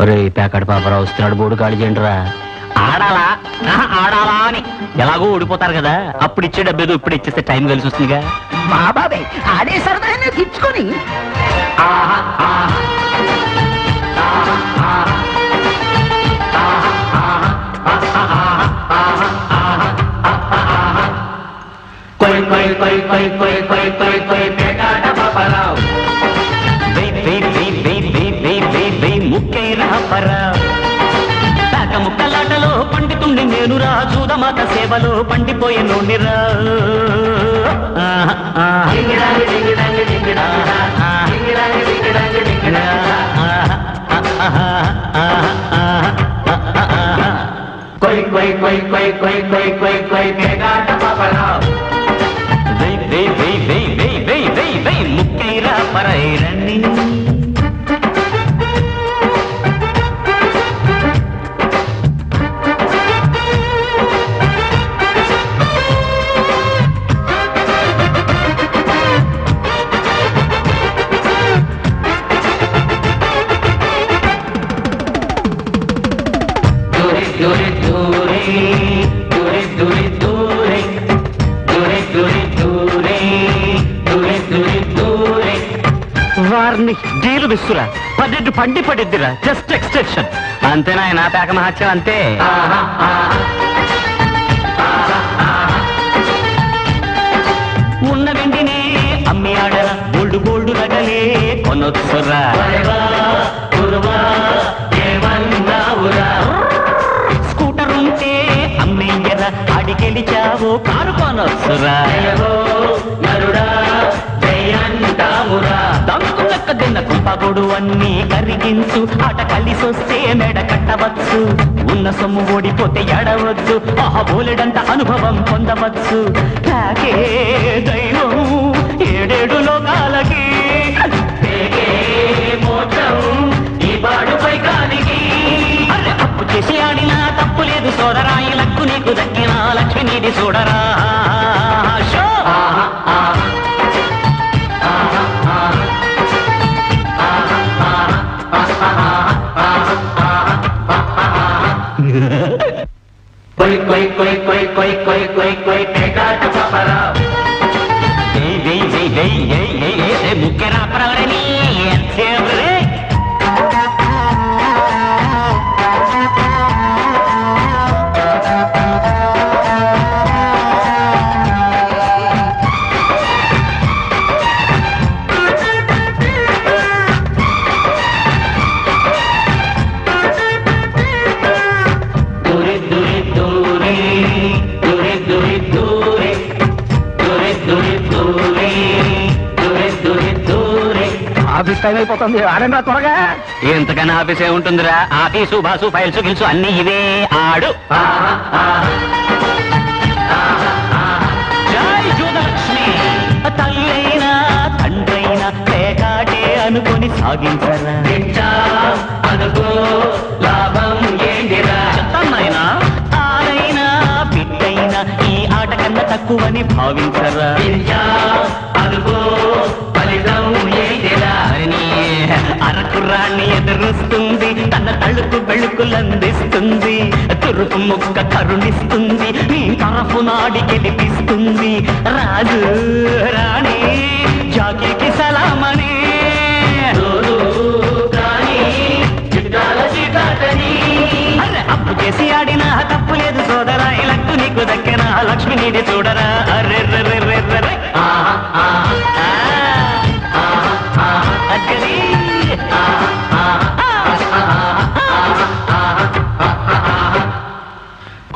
ఒరే ప్యాకెట్ పాపరా వస్తున్నాడు బోడు ఖాళీ చేయండిరా. ఆడాలా? ఆహా, ఆడాలా అని. ఎలాగో ఓడిపోతారు కదా. అప్పుడు ఇచ్చే డబ్బు ఏదో ఇప్పుడు ఇచ్చేస్తే టైం కలిసి వస్తుందిగా. మా బాబాయ్ ఆడే సరదానే తెచ్చుకొని. కొయ్ కొయ్ కొయ్ కొయ్ కొయ్ కొయ్ కొయ్ కొయ్ పేకాట పాపరావు. పండితుండి నేను రా చూదమాత సేవలో పండిపోయే నోడిరా డింగిడాంగి డింగిడాంగి డింగిడాంగిడా డింగిడాంగి డింగిడాంగి డింగిడాంగిడా కొయ్ కొయ్ కొయ్ కొయ్ కొయ్ కొయ్ కొయ్ కొయ్ పేకాట పాపరావు. అవుతుంది డీలు బిస్తురా పన్నెండు పండి పడిద్దిరా. Just extension. అంతేనా నా పేక మహత్యం అంతే? ఉన్న వెంటనే అమ్మి ఆడరా. బోల్డు బోల్డు నగలే కొనొచ్చురా కుంపగొడు అన్ని కరిగించు. ఆట కలిసొస్తే మెడ కట్టవచ్చు. ఉన్న సొమ్ము ఓడిపోతే ఎడవచ్చు ఆహా బోలెడంత అనుభవం పొందవచ్చు. నాకే దైవం ఏడేడు లోకాలకి. అప్పు చేసి ఆడినా తప్పు లేదు. సోదరా ఈ లక్కు నీకు దక్కినా. లక్ష్మి నీది చూడరా. కొయ్ కొయ్ పేకాట పపరా ఏయ్ ఏయ్ ఏయ్ ఏయ్ ఏయ్ ఏయ్ టైం అయిపోతుంది. ఆడండి త్వరగా. ఎంతకన్నా ఆఫీసే ఉంటుందిరా. ఆఫీసు బాసు ఫైల్స్ గిల్సు అన్ని ఇవే. ఆడు. తల్లైనా తండ్రైనా పేకాటే అనుకొని సాగించరా. నించా అనుకో లాభం ఏంటిరా? చెత్తన్నైనా ఆరైనా బిడ్డైనా ఈ ఆట కన్నా తక్కువని భావించరా. అనుకో ఫలితం తలుపు తురుపు ముక్క కరుణిస్తుంది. నీ తరఫు నాడి గెలిపిస్తుంది. రాజు రాణి జాకీకి సలామణి అప్పు చేసి ఆడినా తప్పు లేదు సోదరా ఇలక్కు నీకు దక్కిన లక్ష్మి నీడి చూడరా.